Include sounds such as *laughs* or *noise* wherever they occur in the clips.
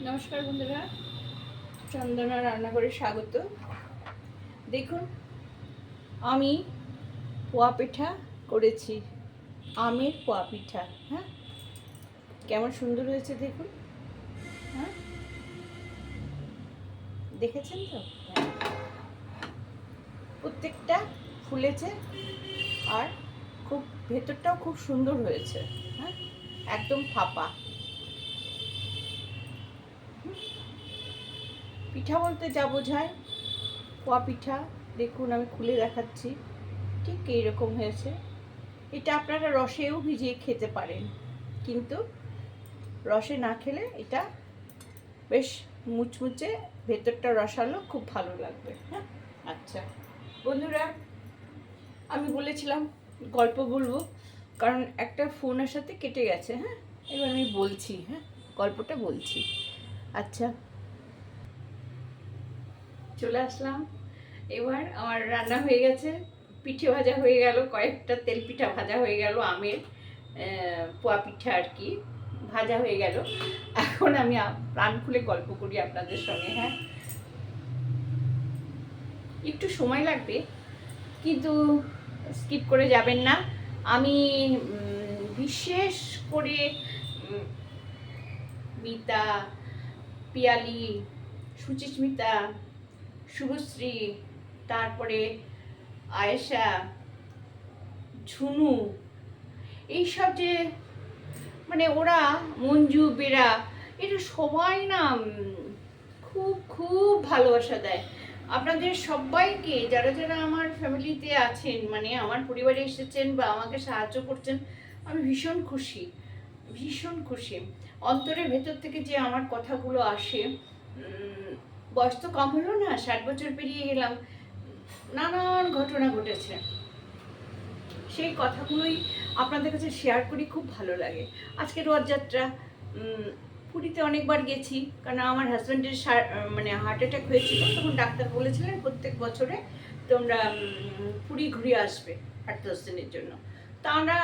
নমস্কার বন্ধুরা, চন্দনা রান্নাঘরে স্বাগত। দেখুন, আমি পোয়া পিঠা করেছি, আমের পোয়া পিঠা হ্যাঁ? কেমন সুন্দর হয়েছে দেখুন হ্যাঁ? দেখেছেন তো। প্রত্যেকটা ফুলেছে আর খুব ভেতরটাও খুব সুন্দর হয়েছে হ্যাঁ? একদম ফাঁপা। পিঠা বলতে যা বোঝায়, পোয়া পিঠা, দেখুন আমি খুলে দেখাচ্ছি, ঠিক এইরকম হয়েছে। এটা আপনারা রসেও ভিজিয়ে খেতে পারেন, কিন্তু রসে না খেলে এটা বেশ মুচমুচে ভেতরটা রসালো, খুব ভালো লাগবে। হ্যাঁ আচ্ছা। বন্ধুরা, আমি বলেছিলাম, গল্প বলব, কারণ একটা ফোনের সাথে কেটে গেছে হ্যাঁ? এবার আমি বলছি হ্যাঁ? গল্পটা বলছি। আচ্ছা। চলে আসলাম। এবার আমার রান্না হয়ে গেছে। পিঠে ভাজা হয়ে গেল, কয়েকটা তেল পিঠা ভাজা হয়ে গেল, আমের পোয়া পিঠা আর কি, ভাজা হয়ে গেল। এখন আমি প্রাণ খুলে গল্প করি আপনাদের সঙ্গে হ্যাঁ। একটু সময় লাগবে, কিন্তু স্কিপ করে যাবেন না। আমি বিশেষ করে মিতা পিয়ালি, সুচিস্মিতা, শুভশ্রী, তারপরে আয়েশা, ঝুনু, এইসব যে মানে ওরা, মঞ্জু, বেরা এটা সবাই না খুব খুব ভালোবাসা দেয়। আপনাদের সবাইকে, যারা যারা আমার ফ্যামিলিতে আছেন মানে আমার পরিবারে এসেছেন বা আমাকে সাহায্য করছেন, আমি ভীষণ খুশি ভীষণ খুশি। অন্তরের ভেতর থেকে যে আমার কথাগুলো আসে বয়স তো কম হলো না, ষাট বছর পেরিয়ে গেলাম, নানান ঘটনা ঘটেছে। সেই কথাগুলোই আপনাদের কাছে শেয়ার করি, খুব ভালো লাগে। আজকে রথযাত্রা পুরীতে অনেকবার গেছি, কারণ আমার হাজব্যান্ডের মানে হার্ট অ্যাটাক হয়েছিল, তখন ডাক্তার বলেছিলেন প্রত্যেক বছরে তোমরা পুরী ঘুরে আসবে, আট দশ দিনের জন্য। তা আমরা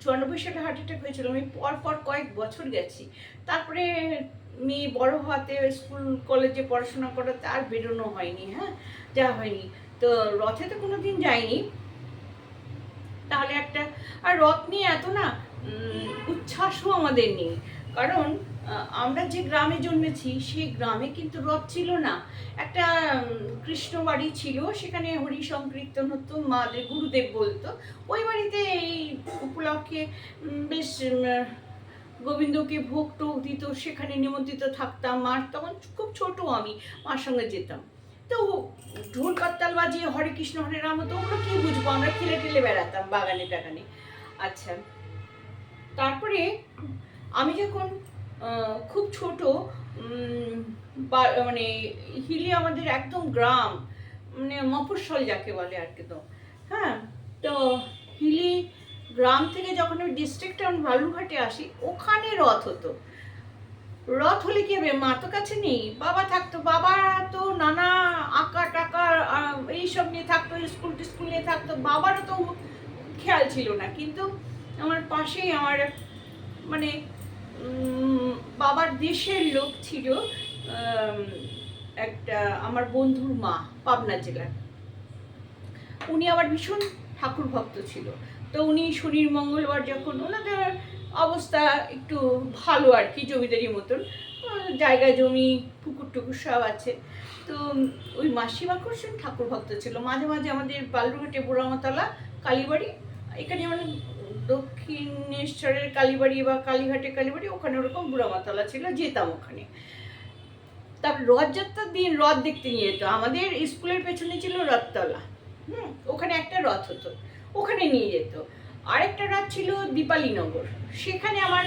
চুরানব্বই সালে হার্ট অ্যাটাক হয়েছিল, আমি পর পর কয়েক বছর গেছি। তারপরে মেয়ে বড় হওয়াতে স্কুল কলেজে পড়াশোনা করাতে আর বেরোনো হয়নি হ্যাঁ? যা হয়নি। তো রথে তো কোনো দিন যায়নি তাহলে একটা, আর রথ নিয়ে এত না উচ্ছ্বাসও আমাদের নেই। কারণ আমরা যে গ্রামে জন্মেছি, সেই গ্রামে কিন্তু রথ ছিল না। একটা কৃষ্ণ বাড়ি ছিল, সেখানে হরি সংকীর্তন হতো মাদের গুরুদেব বলতো। ওই বাড়িতে এই উপলক্ষে বেশ গোবিন্দকে ভোগ টোক দিত, সেখানে নিমন্ত্রিত থাকতাম। মার তখন খুব ছোট আমি, মার সঙ্গে যেতাম। তো ঢোল করতাল বাজিয়ে হরে কৃষ্ণ, হরে রাম তো ওগুলো কি বুঝব? আমরা খেলে টেলে বেড়াতাম বাগানে টাগানে। আচ্ছা তারপরে আমি যখন খুব ছোট মানে হিলি আমাদের একদম গ্রাম মানে মফস্বল যাকে বলে আর কি তো। হ্যাঁ তো হিলি গ্রাম থেকে যখন আমি ডিস্ট্রিক্ট টাউন বালুরঘাটে আসি, ওখানে রথ হতো। রথ হলে কি হবে? মা তো কাছে নেই, বাবা থাকতো। বাবা তো নানা আঁকা টাকা এইসব নিয়ে থাকতো, স্কুল টিস্কুল নিয়ে থাকতো। বাবারও তো খেয়াল ছিল না। কিন্তু আমার পাশেই আমার মানে বাবার দেশের লোক ছিল একটা আমার বন্ধুর মা পাবনা জেলার। উনি আবার ভীষণ ঠাকুর ভক্ত ছিল। তো উনি শনির মঙ্গলবার যখন ওনাদের অবস্থা একটু ভালো আর কি জমিদারি মতন আহ, জায়গা জমি পুকুর টুকুর সব আছে। তো ওই মাসিমা করছেন ঠাকুর ভক্ত ছিল। মাঝে মাঝে আমাদের বালুরঘাটে বুড়ামতলা কালীবাড়ি এখানে যেমন দক্ষিণেশ্বরের কালীবাড়ি বা কালীঘাটের কালীবাড়ি, ওখানে ওরকম বুড়ামাতলা ছিল, যেতাম ওখানে। তারপর রথযাত্রার দিন রথ দেখতে নিয়ে যেত। আমাদের স্কুলের পেছনে ছিল রথতলা। হুম, ওখানে একটা রথ হতো। ওখানে নিয়ে যেত। আরেকটা রথ ছিল দীপালীনগর। সেখানে আমার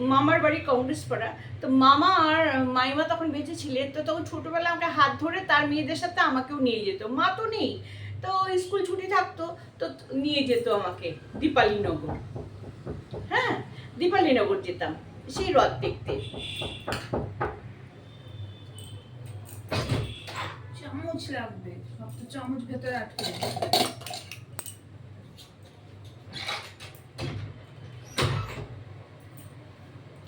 মামার বাড়ি কংগ্রেস পাড়া তো মামা আর মাইমা তখন বেঁচে ছিলেন, তো তখন ছোটোবেলা আমাকে হাত ধরে তার মেয়েদের সাথে আমাকেও নিয়ে যেত। মা তো নেই। তো স্কুল ছুটি থাকতো তো নিয়ে যেত আমাকে দীপালীনগর হ্যাঁ দীপালীনগর যেতাম সেই রথ দেখতে। চামচ লাগবে সব তো চামচ ভেতরে আটকে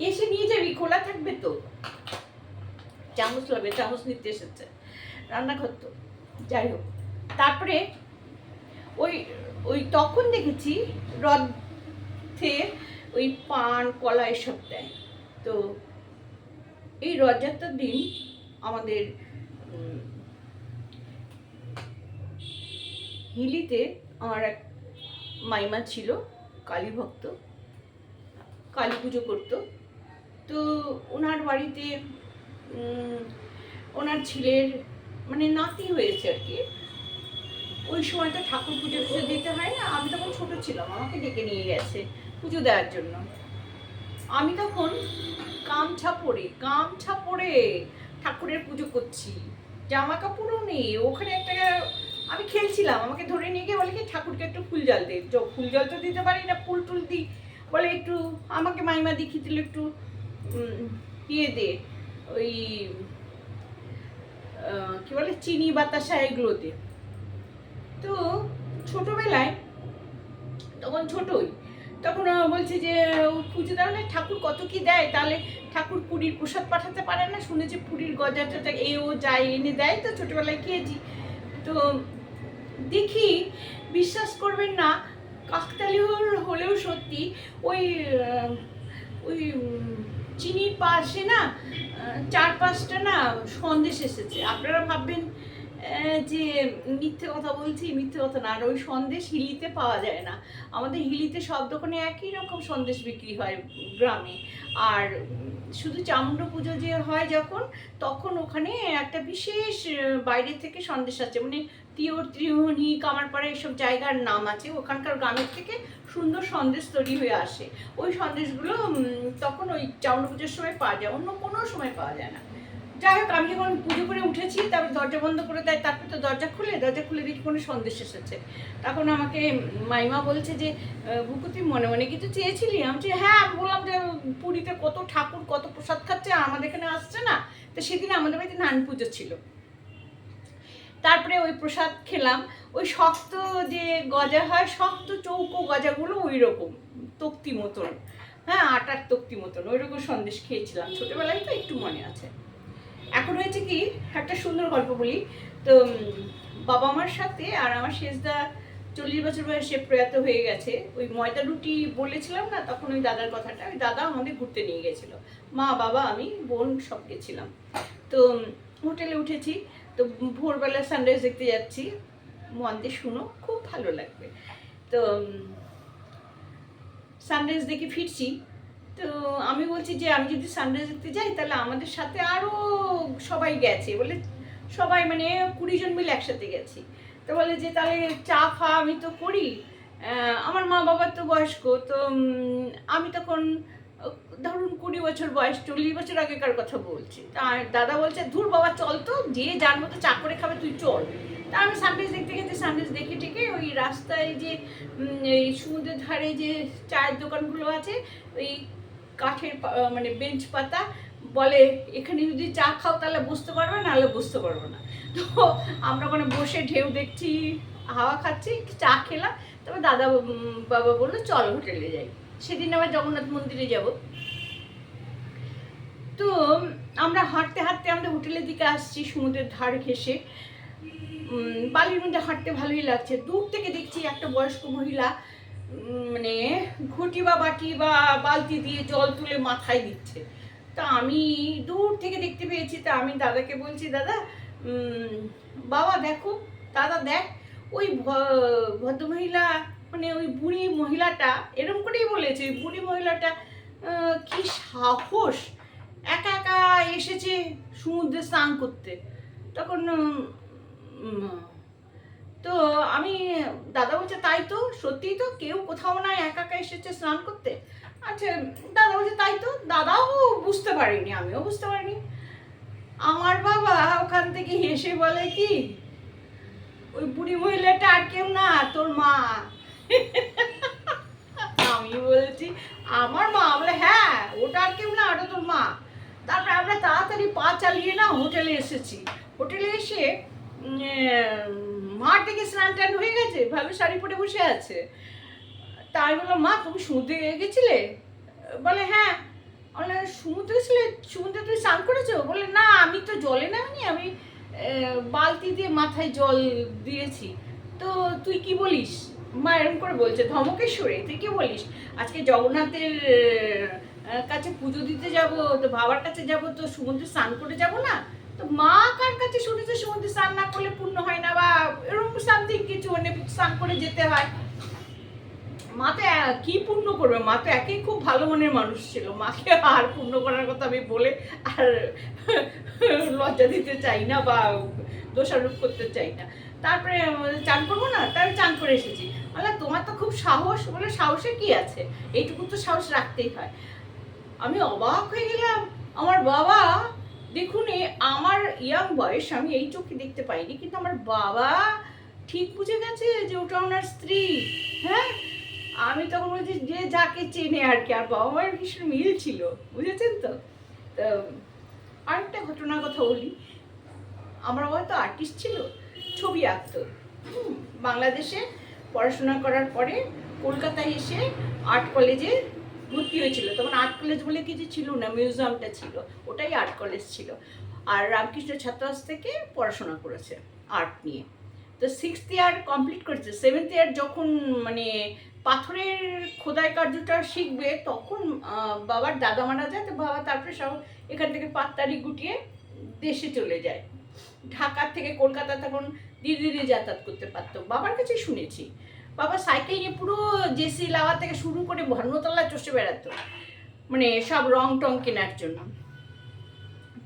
এসে নিয়ে যাবি খোলা থাকবে তো। চামচ লাগবে চামচ নিতে এসেছে। রান্নাঘর তো যাই হোক। তারপরে ওই ওই তখন দেখেছি রথে ওই পান, কলা এসব দেয়। তো এই রথযাত্রার দিন আমাদের হিলিতে আমার এক মাইমা ছিল, কালী ভক্ত, কালী পুজো করতো। তো ওনার বাড়িতে ওনার ছেলের মানে নাতি হয়েছে আর কি। ওই সময় তো ঠাকুর পুজো টুজো দিতে হয় না, আমি তখন ছোট ছিলাম, আমাকে ডেকে নিয়ে গেছে পুজো দেওয়ার জন্য। আমি তখন গামছা পরে গামছা পরে ঠাকুরের পুজো করছি, জামা কাপড়ও নেই, ওখানে একটা আমি খেলছিলাম, আমাকে ধরে নিয়ে গিয়ে বলে কি, ঠাকুরকে একটু ফুল জল দে। ফুল জল তো দিতে পারি না, ফুল টুল দিই, বলে একটু আমাকে মাইমা দেখিয়ে দিল একটু ইয়ে দে, ওই কি বলে, চিনি বাতাসা এগুলো দে। তো ছোটবেলায়, তখন ছোটই, তখন বলছে যে পুজো তাহলে ঠাকুর কত কি দেয়? তাহলে ঠাকুর পুরীর প্রসাদ পাঠাতে পারে না? শুনেছি পুরীর গজাটা এ ও যায় এনে দেয়, তো ছোটবেলায় খেয়েছি। তো দেখি, বিশ্বাস করবেন না কাকতালি হলেও সত্যি, ওই ওই চিনির পাশে না চার পাঁচটা না সন্দেশ এসেছে। আপনারা ভাববেন যে মিথ্যে কথা বলছি, মিথ্যে কথা না, আর ওই সন্দেশ হিলিতে পাওয়া যায় না। আমাদের হিলিতে সব দোকানে একই রকম সন্দেশ বিক্রি হয় গ্রামে। আর শুধু চামুন্ড পুজো যে হয় যখন, তখন ওখানে একটা বিশেষ বাইরে থেকে সন্দেশ আছে। মানে তিওর ত্রিমোহনী কামারপাড়া এইসব জায়গার নাম আছে। ওখানকার গ্রামের থেকে সুন্দর সন্দেশ তৈরি হয়ে আসে। ওই সন্দেশগুলো তখন ওই চাউন্ড পুজোর সময় পাওয়া যায়। অন্য কোনো সময় পাওয়া যায় না। যাই হোক আমি যখন পুজো করে উঠেছি তারপর দরজা বন্ধ করে দেয় তারপর তো দরজা খুলে দরজা খুলে দেখি কোনো সন্দেশ এসেছে। তখন আমাকে মাইমা বলছে যে বুকু মনে মনে কিছু চেয়েছিলি? আমি বলছি, হ্যাঁ আমি বললাম যে পুরীতে কত ঠাকুর কত প্রসাদ খাচ্ছে আমাদের এখানে আসছে না? তো সেদিন আমাদের বাড়িতে নান পুজো ছিল। তারপরে ওই প্রসাদ খেলাম। ওই শক্ত যে গজা হয় শক্ত চৌকো গজাগুলো ওই রকম তক্তি মতন। হ্যাঁ আটার তক্তি মতন ওই রকম সন্দেশ খেয়েছিলাম। ছোটোবেলায় তো একটু মনে আছে। এখন হয়েছে কি, একটা সুন্দর গল্প বলি। তো বাবা মার সাথে আর আমার শেষদা চল্লিশ বছর বয়সে প্রয়াত হয়ে গেছে। ওই ময়দা রুটি বলেছিলাম না, তখন ওই দাদার কথাটা। ওই দাদা আমাদের ঘুরতে নিয়ে গেছিল। মা, বাবা, আমি, বোন সব গেছিলাম। তো হোটেলে উঠেছি। তো, ভোরবেলা সানরাইজ দেখতে যাচ্ছি। মন দিয়ে শুনো, খুব ভালো লাগবে। তো সানরাইজ দেখে ফিরছি। তো আমি বলছি যে, আমি যদি সানরাইজ দেখতে যাই, তাহলে আমাদের সাথে আরও সবাই গেছে। বলে সবাই মানে কুড়ি জন মিলে একসাথে গেছি। তো বলে যে, তাহলে চা ফা আমি তো করি। আমার মা বাবার তো বয়স্ক, তো আমি তখন, ধরুন কুড়ি বছর বয়স, চল্লিশ বছর আগেকার কথা বলছি। তা দাদা বলছে, ধুর বাবা, চল তো, যে যার মতো চা করে খাবে, তুই চল। তা আমি সানডেজ দেখতে গেছি সানডেজ দেখে টেকে ওই রাস্তায় যে এই সমুদ্রের ধারে যে চায়ের দোকানগুলো আছে, ওই কাঠের মানে বেঞ্চ পাতা বলে, এখানে যদি চা খাও তাহলে বুঝতে পারবে, নাহলে বুঝতে পারব না। তো আমরা ওখানে বসে ঢেউ দেখছি, হাওয়া খাচ্ছি, চা খেলাম। তবে দাদা বাবা বলল, চল হোটেলে যাই। সেদিন আবার জগন্নাথ মন্দিরে যাব। তো আমরা হাঁটতে হাঁটতে আমরা হোটেলের দিকে আসছি, সমুদ্রের ধার ঘেসে বালির মধ্যে হাঁটতে ভালোই লাগছে। দূর থেকে দেখছি একটা বয়স্ক মহিলা মানে ঘটি বা বাটি বা বালতি দিয়ে জল তুলে মাথায় দিচ্ছে। তা আমি দূর থেকে দেখতে পেয়েছি, তা আমি দাদাকে বলছি, দাদা বাবা দেখো, দাদা দেখ, ওই ভদ্রমহিলা মানে ওই বুড়ি মহিলাটা, এরম করেই বলেছে, ওই বুড়ি মহিলাটা কি সাহস, একা একা এসেছে সমুদ্রে স্নান করতে। তখন তো আমি, দাদা বলছে, তাই তো, সত্যিই তো, কেউ কোথাও না একা একা এসেছে স্নান করতে? আচ্ছা দাদা বলছে, তাই তো, দাদাও বুঝতে পারিনি, আমিও বুঝতে পারিনি। আমার বাবা ওখান থেকে হেসে বলে কি, ওই বুড়ি মহিলাটা আর কেউ না, তোর মা। আমি বলছি, আমার মা? বলে হ্যাঁ ওটা আর কেউ না, ওটা তোর মা। তারপরে আমরা তাড়াতাড়ি পা চালিয়ে না হোটেলে এসেছি। হোটেলে এসে মার থেকে স্নান টান হয়ে গেছে ভালো শাড়ি পরে বসে আছে। তা আমি বললাম, মা, তুমি সমুদ্রে গেছিলে? বলে হ্যাঁ। সমুদ্রে ছিলে সমুদ্রে তুমি স্নান করেছ? বলে, না, আমি তো জলে নামিনি, আমি বালতি দিয়ে মাথায় জল দিয়েছি। তো তুই কি বলিস? মা এরকম করে বলছে, ধমকেশ্বরে, তুই কি বলিস? আজকে জগন্নাথের কাছে পুজো দিতে যাব, তো বাবার কাছে যাব, তো সমুদ্রে স্নান করে যাব না? তো মা কার কাছে শুনেছে সমুদ্রে স্নান না করলে পূর্ণ হয় না বা এরকম সামথিং কিছু মানে স্নান করে যেতে হয়? মা তো কি পূর্ণ করবে? মা তো একই খুব ভালো মনের মানুষ ছিল। মাকে আর পূর্ণ করার কথা আমি বলে আর লজ্জা দিতে চাই না বা দোষারোপ করতে চাই না। তারপরে চান করব না? তারপরে চান করে এসেছি। বলে, তোমার তো খুব সাহস। বলে, সাহসে কি আছে? এইটুকু তো সাহস রাখতেই হয়। আমি অবাক হয়ে গেলাম। আমার বাবা দেখুন আমার ইয়াং বয়স, আমি এই চোখে দেখতে পাইনি, কিন্তু আমার বাবা ঠিক বুঝে গেছে যে ওটা ওনার স্ত্রী। হ্যাঁ? আমি তখন বলছি যে যাকে চেনে আর কি, আর বাবা মায়ের ভীষণ মিল ছিল, বুঝেছেন তো? আরেকটা ঘটনার কথা বলি। আমার বাবা তো আর্টিস্ট ছিল, ছবি আঁকতো। বাংলাদেশে পড়াশোনা করার পরে কলকাতায় এসে আর্ট কলেজে ভর্তি হয়েছিল। তখন আর্ট কলেজ বলে কিছু ছিল না মিউজিয়ামটা ছিল। ওটাই আর্ট কলেজ ছিল। আর রামকৃষ্ণ ছাত্রাবাস থেকে পড়াশোনা করেছে আর্ট নিয়ে। তো সিক্সথ ইয়ার কমপ্লিট করেছে। সেভেন্থ ইয়ার যখন মানে পাথরের খোদাই কার্যটা শিখবে, তখন বাবার দাদা মারা যায়, তো বাবা তারপরে সব এখান থেকে পাত্তারি গুটিয়ে দেশে চলে যায়। ঢাকার থেকে কলকাতা তখন ধীরে ধীরে যাতায়াত করতে পারতো। বাবার কাছে শুনেছি। বাবা সাইকেল নিয়ে পুরো জেসি লাওয়া থেকে শুরু করে ধর্মতলা চষে বেড়াতো। মানে সব রং টং কেনার জন্য।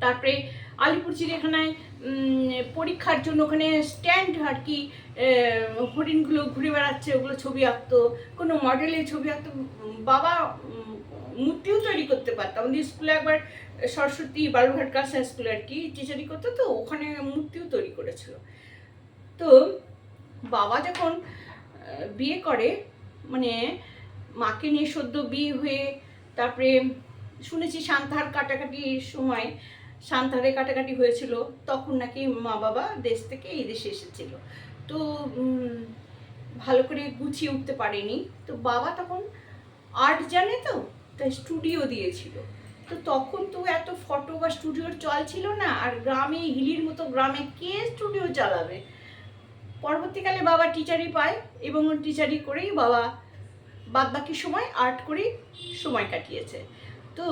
তারপরে আলিপুর চিড়িয়াখানায় পরীক্ষার জন্য ওখানে স্ট্যান্ড আর কি হরিণগুলো ঘুরে বেড়াচ্ছে, ওগুলো ছবি আঁকতো। কোনো মডেলের ছবি আঁকতো। বাবা মূর্তিও তৈরি করতে পারতো। আমাদের স্কুলে একবার সরস্বতী বালুরঘাট গার্লস হাই স্কুলে আর কি টিচারি করতো তো, ওখানে মূর্তিও তৈরি করেছিল। তো বাবা যখন বিয়ে করে মানে মাকে নিয়ে সদ্য বিয়ে হয়ে তারপরে শুনেছি সান্তাহার কাটাকাটির সময় সান্তাহারে কাটাকাটি হয়েছিল, তখন নাকি মা বাবা দেশ থেকে এই দেশে এসেছিল। তো ভালো করে গুছিয়ে উঠতে পারেনি। তো বাবা তখন আর্ট জানে তো, তাই স্টুডিও দিয়েছিল। তো তখন তো এত ফটো বা স্টুডিওর চল ছিল না, আর গ্রামে, হিলির মতো গ্রামে কে স্টুডিও চালাবে? পরবর্তীকালে বাবা টিচারই পায় এবং টিচারই করেই বাবা বাদ বাকি সময় আর্ট করেই সময় কাটিয়েছে। তো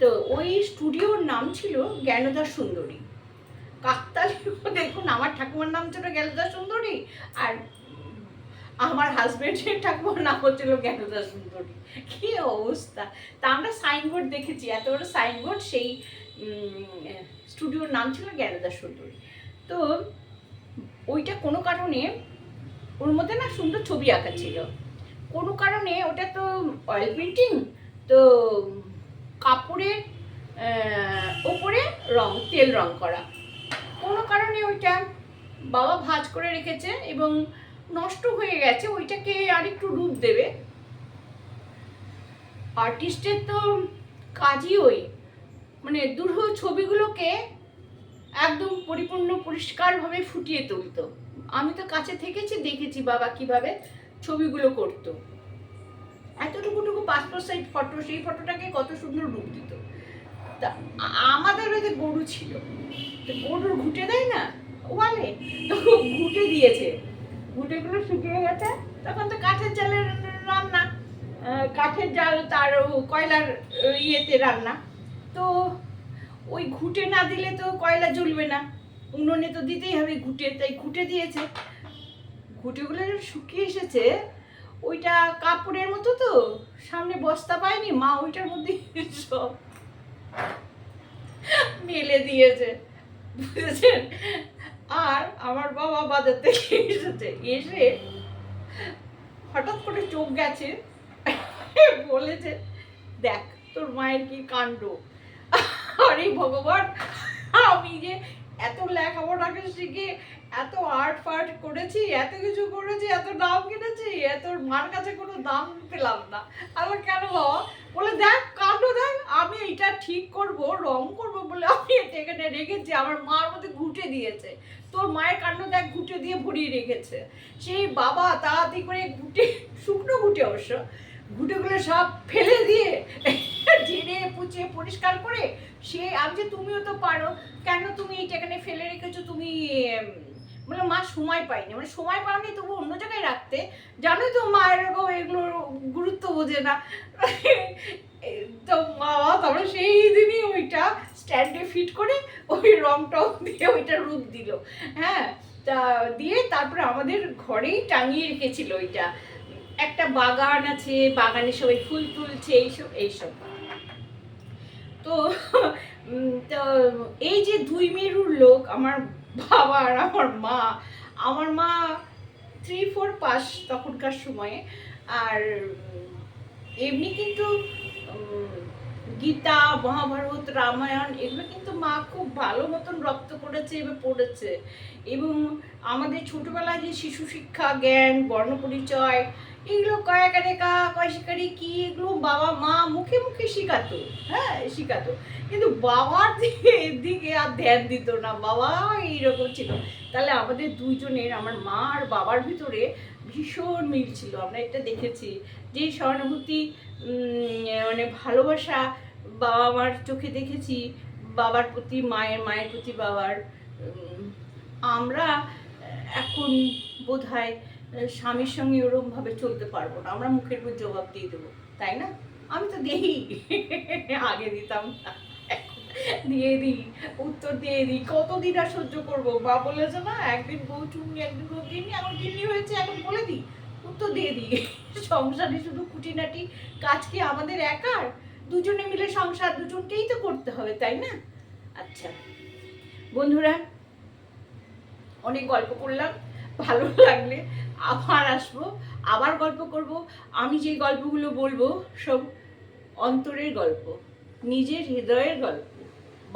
তো ওই স্টুডিওর নাম ছিল জ্ঞানদা সুন্দরী। কাকতালি দেখুন আমার ঠাকুমার নাম ছিল জ্ঞানদা সুন্দরী আর আমার হাজবেন্ডের ঠাকুমার নাম হচ্ছিল জ্ঞানদা সুন্দরী। কি অবস্থা? তা আমরা সাইনবোর্ড দেখেছি, এত বড় সাইনবোর্ড সেই স্টুডিওর নাম ছিল জ্ঞানদা সুন্দরী। তো ওইটা কোনো কারণে ওর মধ্যে না সুন্দর ছবি আঁকা ছিল। কোনো কারণে ওটা তো অয়েল পেন্টিং তো কাপড়ের ওপরে রং, তেল রং করা। কোনো কারণে ওইটা বাবা ভাঁজ করে রেখেছে এবং নষ্ট হয়ে গেছে, ওইটাকে আর একটু রূপ দেবে। আর্টিস্টের তো কাজই ওই মানে দুর্হ ছবিগুলোকে একদম পরিপূর্ণ, পরিষ্কারভাবে ফুটিয়ে তুলতো। আমি তো কাছে থেকেছি, দেখেছি বাবা কীভাবে ছবিগুলো করতো। এতটুকুটুকু পাসপোর্ট সাইজ ফটো সেই ফটোটাকে কত সুন্দর রূপ দিত। তা আমাদের ওই গরু ছিল, তো গরুর ঘুটে দেয় না? ওয়ালে। তো ঘুটে দিয়েছে। ঘুটেগুলো শুকিয়ে গেছে, তখন তো কাঠের জালের রান্না কাঠের জাল তার কয়লার ইয়েতে রান্না। তো ওই ঘুটে না দিলে তো কয়লা জ্বলবে না। উনুনে তো দিতেই হবে ঘুটে, তাই ঘুটে দিয়েছে। ঘুটেগুলো শুকিয়ে এসেছে, ওইটা কাপড়ের মতো তো, সামনে বস্তা পায়নি, মা ওইটার মধ্যে সব মেলে দিয়েছে। বুঝেছেন? আর আমার বাবা বাজার থেকে এসেছে, এসে হঠাৎ করে চোখ গেছে, বলেছে, দেখ, তোর মায়ের কি কাণ্ড? আরে ভগবান। আমি যে এত লেখাপড়াকে শিখে এত আর্ট ফার্ট করেছি, এত কিছু করেছি, এত নাম কিনেছি, এত মার কাছে কোনো দাম পেলাম না। আমার কেন বলে দেখ, কাণ্ড দেখ, আমি এটা ঠিক করব, রং করব বলে আমি এটা এখানে রেখেছি, আমার মার মধ্যে ঘুটে দিয়েছে। তোর মায়ের কাণ্ড দেখ, ঘুটে দিয়ে ভরিয়ে রেখেছে। সেই বাবা তাড়াতাড়ি করে ঘুটে, শুকনো ঘুটে অবশ্য, ঘুটেগুলো সব ফেলে দিয়ে ঝেড়ে পুচে পরিষ্কার করে সে, আমি যে তুমিও তো পারো, কেন তুমি এটা এখানে ফেলে রেখেছো? তুমি মানে মা, সময় পাইনি। মানে সময় পাওনি তবু অন্য জায়গায় রাখতে। জানোই তো মা এরকম এগুলোর গুরুত্ব বোঝে না। *laughs* তো মা, তারপরে সেই দিনই ওইটা স্ট্যান্ডে ফিট করে ওই রং টং দিয়ে ওইটা রূপ দিল। হ্যাঁ তা দিয়ে তারপরে আমাদের ঘরেই টাঙিয়ে রেখেছিল ওইটা। একটা বাগান আছে, বাগানে সবাই ফুল তুলছে, এইসব এইসব। তো তো এই যে দুই মেরুর লোক, আমার বাবা আর আমার মা আমার মা থ্রি ফোর পাস তখনকার সময়ে, আর এমনি কিন্তু গীতা, মহাভারত, রামায়ণ, এগুলো কিন্তু মা খুব ভালো মতন রপ্ত করেছে এবার পড়েছে। এবং আমাদের ছোটবেলায় যে শিশু শিক্ষা, জ্ঞান, বর্ণপরিচয়, এগুলো কয়েক রেখা কয়শিকারি কি, এগুলো বাবা মা মুখে মুখে শিখাতো হ্যাঁ শিখাতো। কিন্তু বাবার দিকে দিকে আর ধ্যান দিত না, বাবা এইরকম ছিল। তাহলে আমাদের দুইজনের, আমার মা আর বাবার ভিতরে ভীষণ মিল ছিল। আমরা এটা দেখেছি। যে সহানুভূতি মানে ভালোবাসা বাবা মার চোখে দেখেছি, বাবার প্রতি, মায়ের মায়ের প্রতি বাবার। আমরা এখন বোধ হয় স্বামীর সঙ্গে ওরমভাবে চলতে পারব না। আমরা মুখের উপর জবাব দিয়ে দেবো, তাই না? আমি তো দিই, আগে দিতাম দিয়ে দিই, উত্তর দিয়ে দিই, কতদিন আর সহ্য করব? বা বলেছে না, একদিন বউ চুমনি, একদিন বউ গিন্নি এখন গিন্নি হয়েছে, এখন বলে দিই। উত্তর দিয়ে দিই। সংসারে শুধু খুঁটিনাটি কাজ কি আমাদের একার? দুজনে মিলে সংসার দুজনকেই তো করতে হবে, তাই না? আচ্ছা বন্ধুরা, অনেক গল্প করলাম, ভালো লাগলে আবার আসব, আবার গল্প করব। আমি যে গল্পগুলো বলব সব অন্তরের গল্প, নিজের হৃদয়ের গল্প,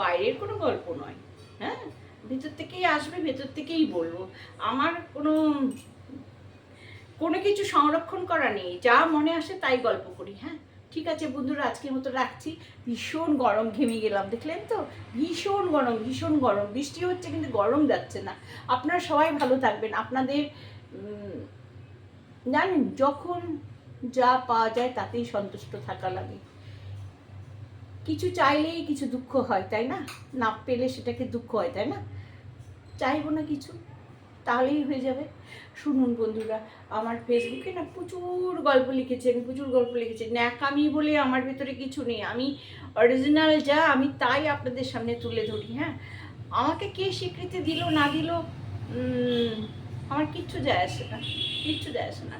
বাইরের কোনো গল্প নয় হ্যাঁ? ভেতর থেকেই আসবে, ভেতর থেকেই বলব। আমার কোনো কোনো কিছু সংরক্ষণ করা নেই। যা মনে আসে তাই গল্প করি হ্যাঁ? ঠিক আছে বন্ধুরা, আজকের মতো রাখছি। ভীষণ গরম ঘেমে গেলাম, দেখলেন তো? ভীষণ গরম ভীষণ গরম। বৃষ্টি হচ্ছে কিন্তু গরম যাচ্ছে না। আপনারা সবাই ভালো থাকবেন। আপনাদের জানেন, যখন যা পাওয়া যায় তাতেই সন্তুষ্ট থাকা লাগে। কিছু চাইলেই কিছু দুঃখ হয়, তাই না? না পেলে সেটাকে দুঃখ হয়, তাই না? চাইব না কিছু। তাহলেই হয়ে যাবে। শুনুন বন্ধুরা, আমার ফেসবুকে না প্রচুর গল্প লিখেছেন প্রচুর গল্প লিখেছেন ন্যাকামি বলে আমার ভেতরে কিছু নেই। আমি অরিজিনাল যা, আমি তাই আপনাদের সামনে তুলে ধরি হ্যাঁ? আমাকে কে স্বীকৃতি দিল, না দিল আমার কিচ্ছু যায় আসে না, কিচ্ছু যায় আসে না।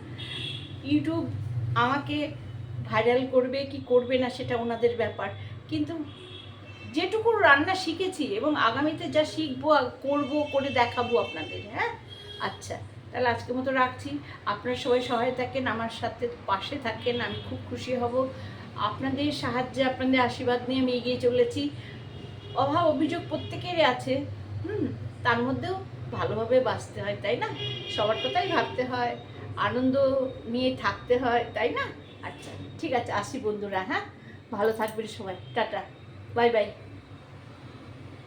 ইউটিউব আমাকে ভাইরাল করবে, কি করবে না সেটা ওনাদের ব্যাপার। কিন্তু যেটুকু রান্না শিখেছি এবং আগামীতে যা শিখব করব করে দেখাবো আপনাদের হ্যাঁ? আচ্ছা তাহলে আজকের মতো রাখছি। আপনারা সবাই সহায় থাকেন, আমার সাথে পাশে থাকেন, আমি খুব খুশি হব। আপনাদের সাহায্যে, আপনাদের আশীর্বাদ নিয়ে আমি এগিয়ে চলেছি। অভাব অভিযোগ প্রত্যেকেরই আছে, হুম? তার মধ্যেও ভালোভাবে বাঁচতে হয়, তাই না? সবার কথাই ভাবতে হয়, আনন্দ নিয়ে থাকতে হয়, তাই না? আচ্ছা ঠিক আছে, আসি বন্ধুরা হ্যাঁ? ভালো থাকবেন সবাই, টাটা। 拜拜。